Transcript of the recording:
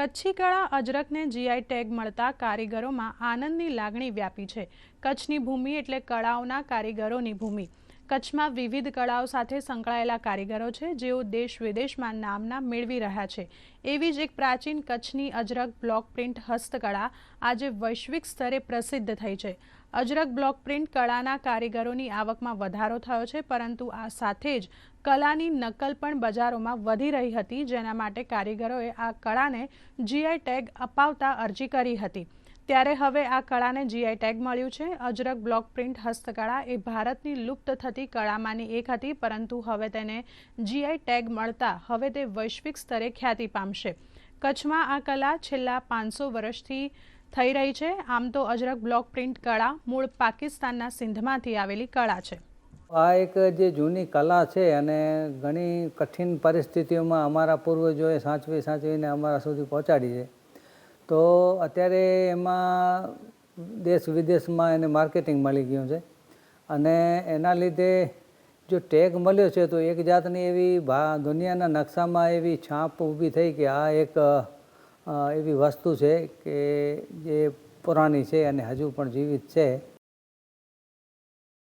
કચ્છી કળા અજરકને GI tag મળતા કારીગરોમાં આનંદની લાગણી વ્યાપી છે. કચ્છની ભૂમિ એટલે કળાઓના કારીગરોની ભૂમિ. કચ્છમાં વિવિધ કળાઓ સાથે સંકળાયેલા કારીગરો છે, જેઓ દેશ વિદેશમાં નામના મેળવી રહ્યા છે. એવી જ એક પ્રાચીન કચ્છની અજરક બ્લોક પ્રિન્ટ હસ્તકળા આજે વૈશ્વિક સ્તરે પ્રસિદ્ધ થઈ છે. અજરક બ્લોક પ્રિન્ટ કળાના કારીગરોની આવકમાં વધારો થયો છે, પરંતુ આ સાથે જ કલાની નકલ પણ બજારોમાં વધી રહી હતી, જેના માટે કારીગરોએ આ કળાને જીઆઈ ટેગ અપાવતા અરજી કરી હતી. ત્યારે હવે આ કળાને જીઆઈ ટેગ મળ્યું છે. અજરક બ્લોક પ્રિન્ટ હસ્તકળા એ ભારતની લુપ્ત થતી કળામાંની એક હતી, પરંતુ હવે તેને જીઆઈ ટેગ મળતા હવે તે વૈશ્વિક સ્તરે ખ્યાતિ પામશે. કચ્છમાં આ કલા છેલ્લા પાંચસો વર્ષથી થઈ રહી છે. આમ તો અજરક બ્લોક પ્રિન્ટ કળા મૂળ પાકિસ્તાનના સિંધમાંથી આવેલી કળા છે. આ એક જે જૂની કલા છે અને ઘણી કઠિન પરિસ્થિતિઓમાં અમારા પૂર્વજોએ સાચવી સાચવીને અમારા સુધી પહોંચાડી છે. તો અત્યારે એમાં દેશ વિદેશમાં એને માર્કેટિંગ મળી ગયું છે. અને એના લીધે જો ટેગ મળ્યો છે તો એક જાતની એવી ભા, દુનિયાના નકશામાં એવી છાપ ઊભી થઈ કે આ એક એવી વસ્તુ છે કે જે પુરાણી છે અને હજુ પણ જીવિત છે.